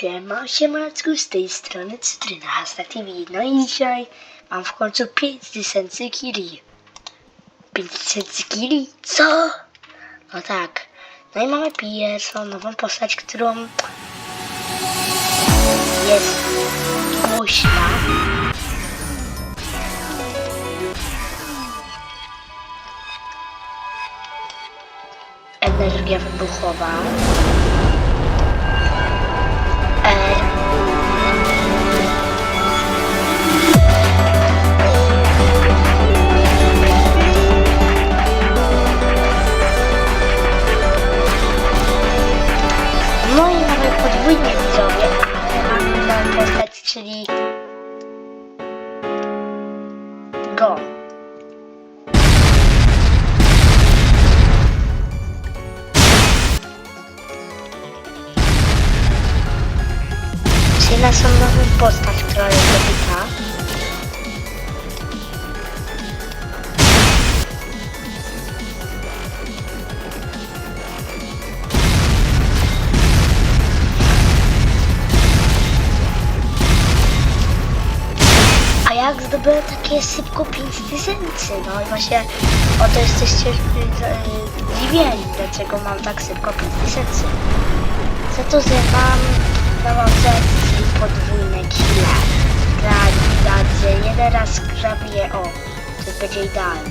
Siema, siemacku, z tej strony Cytryna Hasta TV. No i dzisiaj mam w końcu 5000 kili. 5000 kili? Co? No tak. No i mamy pierwszą nową postać, którą jest głośna. Energia wybuchowa. Bye. Naszą nową postać, która jest dobita. A jak zdobyłem takie szybko 5000? No i właśnie o to jesteście e, zdziwieni, dlaczego mam tak szybko 5000. Za to, że mam mocy podwójne kile. Że jeden raz grabię, o, to będzie idealne.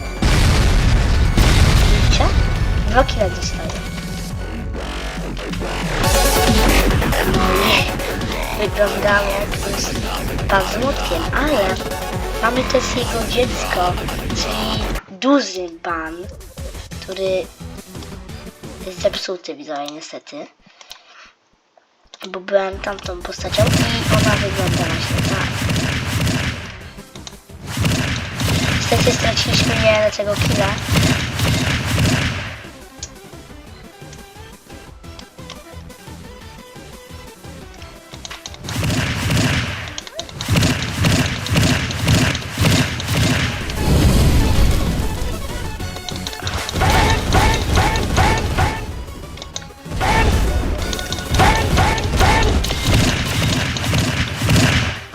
Widzicie? Dwa kile dostaję. No i wyglądam jak z bazmutkiem, ale mamy też jego dziecko, czyli duży ban, który jest zepsuty, widzowie, niestety. Bo byłem tamtą postacią i ona wygląda właśnie tak. Niestety straciliśmy jednego killa.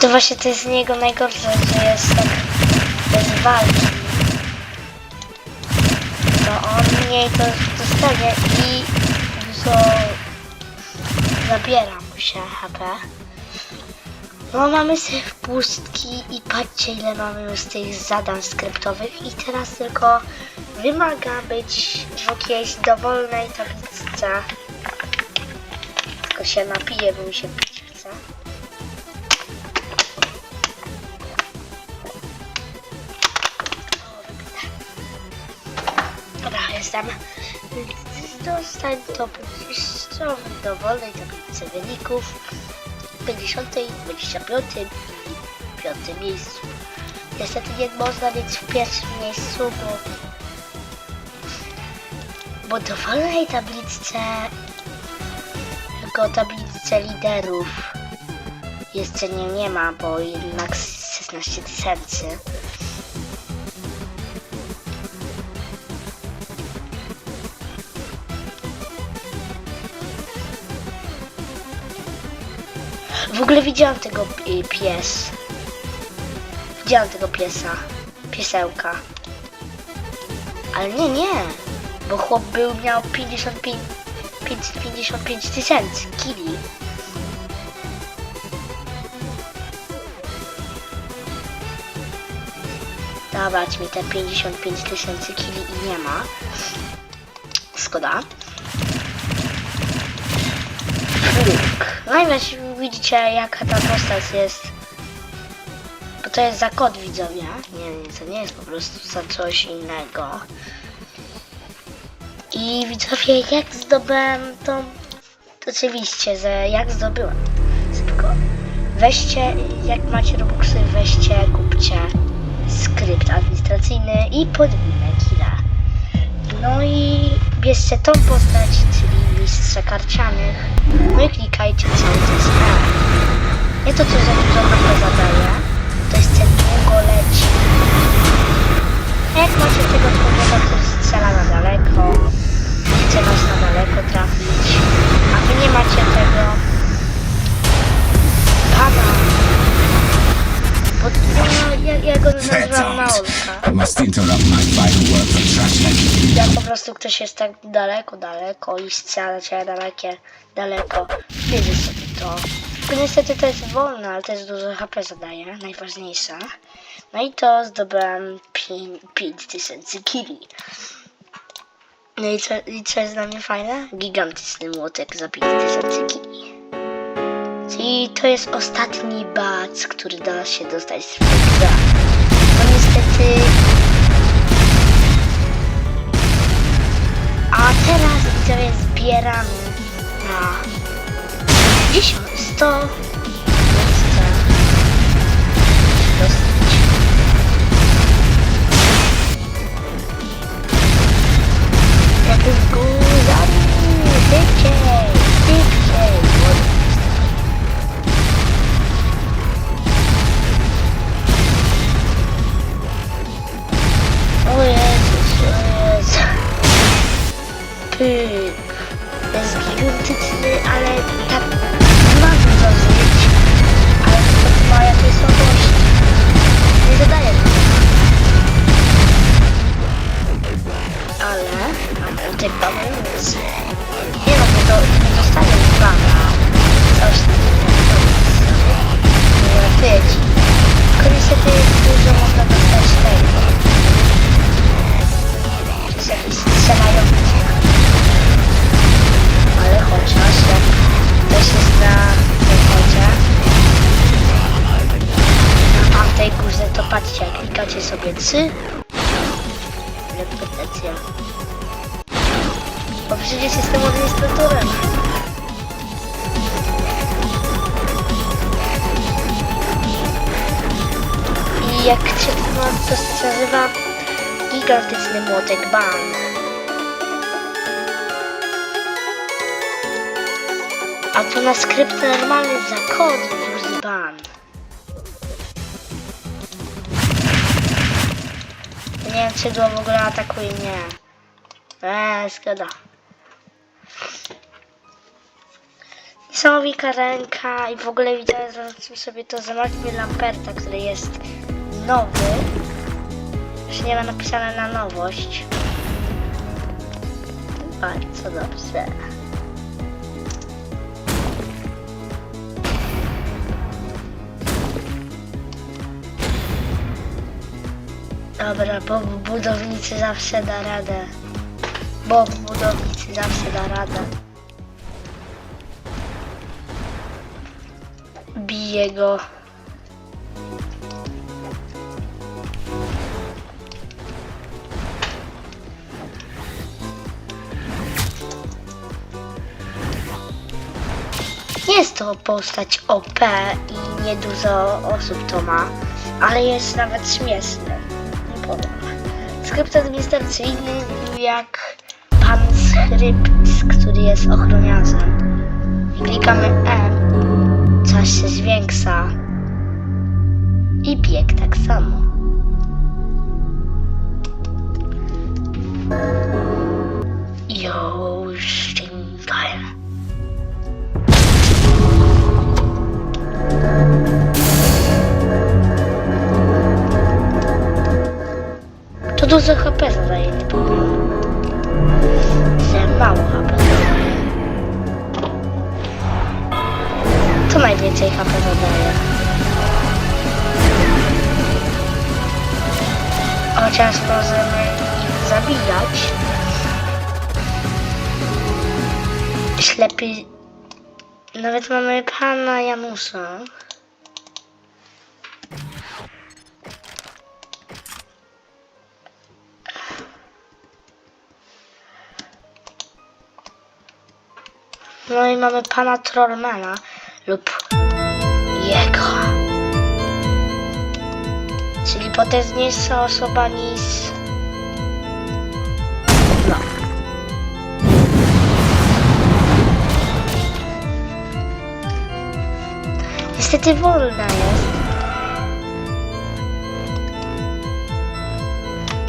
To właśnie to jest z niego najgorsze, że jest tak bez walki. To on mniej to dostanie i dużo zabiera mu się HP. No mamy sobie pustki i patrzcie ile mamy już tych zadań skryptowych i teraz tylko wymaga być w jakiejś dowolnej tabliczce. Tylko się napiję, bo mi się pić Zostań to w dowolnej tablicy wyników 50, 25 i 5 miejscu. Niestety nie można mieć w pierwszym miejscu, bo, bo dowolnej tabliczce tylko tabliczce liderów jeszcze nie, nie ma, bo jednak 16 tysięcy. W ogóle widziałam tego y, pies. Widziałam tego piesa. Piesełka. Ale nie, nie. Bo chłop był, miał 55, 555 tysięcy kili. Dawać mi te 55 tysięcy kili i nie ma. Szkoda. No i właśnie widzicie jaka ta postać jest. Bo to jest za kod widzowie. Nie, nie, to nie jest po prostu za coś innego. I widzowie, jak zdobyłem tą... Oczywiście, że jak zdobyłem. Szybko. Weźcie, jak macie Robuxy, weźcie, kupcie skrypt administracyjny i podwójne kile. No i bierzcie tą postać, czyli mistrza karcianych. No klikajcie cały czas na. Nie to, co za dużo HP zadaje. To jest ten długo leci. A jak macie tego człowieka, który strzela na daleko, chce was na daleko trafić, a wy nie macie tego, od, ja, ja go nazywam Małolka. Ja po prostu ktoś jest tak daleko, daleko i strzela cię dalekie, daleko. Bierzesz sobie to. Niestety to jest wolne, ale to jest dużo HP zadaje, najważniejsze. No i to zdobyłem 5000 kili. No i co, i co jest dla mnie fajne? Gigantyczny młotek za 5000 kili. Czyli to jest ostatni bac, który da się dostać z gra. No niestety A teraz widzowie zbieramy na 10, 100 patrzcie, klikacie sobie cy reputacja bo przecież jestem administratorem. I jak się no, to się nazywa? Gigantyczny młotek ban. A tu na skrypt normalny za kod Nie wiem, czy go w ogóle atakuje mnie. Eee, zgoda. Niesamowita ręka i w ogóle widziałem, zobaczmy sobie to zamknij Lamperta, który jest nowy. Już nie ma napisane na nowość. Bardzo dobrze. Dobra, Bob budowniczy zawsze da radę. Bob budowniczy zawsze da radę. Bije go. Jest to postać OP i nie dużo osób to ma, ale jest nawet śmieszny. Nie powiem. Skrypt administracyjny jak pan skrypt, który jest ochroniarzem. Klikamy M, coś się zwiększa i bieg tak samo. Dużo HP nie powiem. Że mało HP zadaje. To najwięcej HP zadaje. Chociaż możemy ich zabijać. Ślepy... Nawet mamy pana Janusza. No i mamy pana Trollmana lub jego. Czyli potężniejsza osoba niż... No. Niestety wolna jest.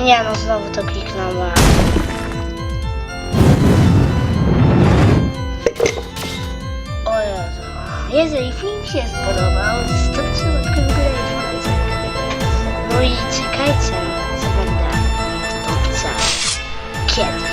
Nie no, znowu to kliknąłem. Jeżeli film się spodobał, zostawcie łapkę w górę i No i czekajcie, co będę w Kiedy?